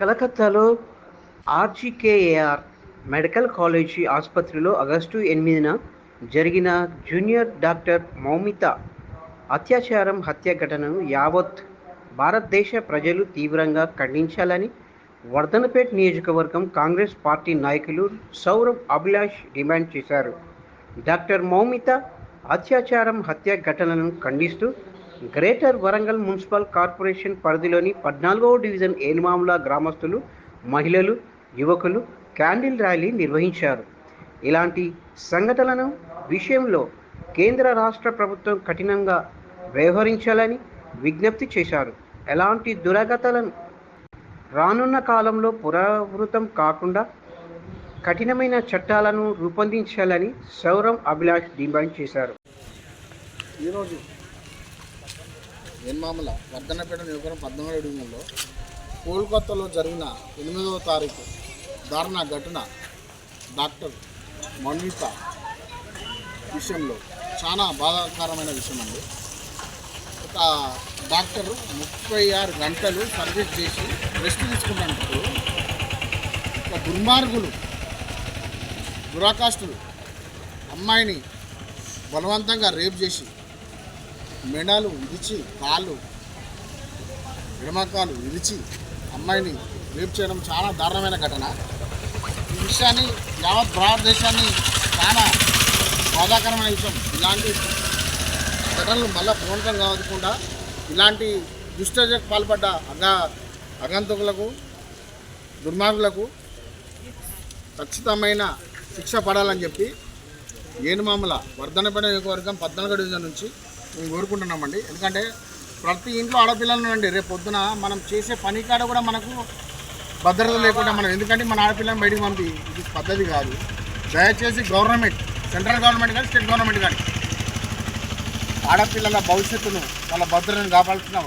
కలకత్తాలో R G K A R medical college ఆసుపత్రిలో August ఎనిమిదిన జరిగిన జూనియర్ డాక్టర్ మౌమిత అత్యాచారం హత్య ఘటనను యావత్ భారతదేశ ప్రజలు తీవ్రంగా ఖండించాలని వర్ధనపేట్ నియోజకవర్గం కాంగ్రెస్ పార్టీ నాయకులు సౌరవ్ అభిలాష్ డిమాండ్ చేశారు. డాక్టర్ మౌమిత అత్యాచారం హత్య ఘటనను ఖండిస్తూ గ్రేటర్ వరంగల్ మున్సిపల్ కార్పొరేషన్ పరిధిలోని పద్నాలుగవ డివిజన్ ఏనుమాముల గ్రామస్తులు మహిళలు యువకులు క్యాండిల్ ర్యాలీ నిర్వహించారు. ఇలాంటి సంఘటనలను విషయంలో కేంద్ర రాష్ట్ర ప్రభుత్వం కఠినంగా వ్యవహరించాలని విజ్ఞప్తి చేశారు. ఎలాంటి దురాగతాలను రానున్న కాలంలో పునరావృతం కాకుండా కఠినమైన చట్టాలను రూపొందించాలని సౌరవ్ అభిలాష్ డిమాండ్ చేశారు. ఈరోజు ఎన్మామల వర్ధనపేట నియోజకవర్గం పద్నాలుగు డివిజన్లో కోల్కతాలో జరిగిన ఎనిమిదవ తారీఖు దారుణ ఘటన డాక్టర్ మన్విత విషయంలో చాలా బాధాకరమైన విషయం అండి ఒక డాక్టర్ ముప్పై ఆరు గంటలు సర్వీస్ చేసి రెస్ట్ తీసుకున్నప్పుడు ఒక దుర్మార్గులు దురాకాష్టులు అమ్మాయిని బలవంతంగా రేప్ చేసి మెడలు విరిచి కాళ్ళు ఎడమకాలు విరిచి అమ్మాయిని రేపు చేయడం చాలా దారుణమైన ఘటన. ఈ విషయాన్ని యావత్ భారతదేశాన్ని చాలా బాధాకరమైన విషయం ఇలాంటి ఘటనలు మళ్ళా పూర్ణతం కావకుండా ఇలాంటి దుష్టజకు పాల్పడ్డ అగ అగంతకులకు దుర్మార్గులకు ఖచ్చితమైన శిక్ష పడాలని చెప్పి ఏనుమామల వర్ధనపేట నియోజకవర్గం పద్నాలుగో డివిజన్ నుంచి మేము కోరుకుంటున్నామండి. ఎందుకంటే ప్రతి ఇంట్లో ఆడపిల్లలు అండి రేపు పొద్దున మనం చేసే పని కాడ కూడా మనకు భద్రత లేకుండా మనం ఎందుకంటే మన ఆడపిల్లని బయటికి పంపి ఇది పద్ధతి కాదు. దయచేసి గవర్నమెంట్ సెంట్రల్ గవర్నమెంట్ కానీ స్టేట్ గవర్నమెంట్ కానీ ఆడపిల్లల భవిష్యత్తును వాళ్ళ భద్రతను కాపాడుతున్న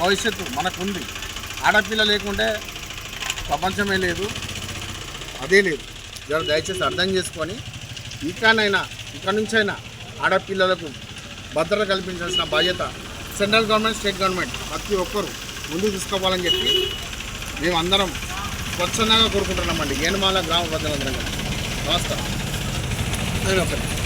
భవిష్యత్తు మనకు ఉంది ఆడపిల్ల లేకుంటే ప్రపంచమే లేదు అదే లేదు. దయచేసి అర్థం చేసుకొని ఇకనైనా ఇక నుంచైనా ఆడపిల్లలకు భద్రత కల్పించాల్సిన బాధ్యత సెంట్రల్ గవర్నమెంట్ స్టేట్ గవర్నమెంట్ ప్రతి ఒక్కరు ముందుకు తీసుకోవాలని చెప్పి మేమందరం స్వచ్ఛందంగా కోరుకుంటున్నామండి. ఏనుమాల గ్రామ ప్రజలందరం నమస్కారం ఒకటి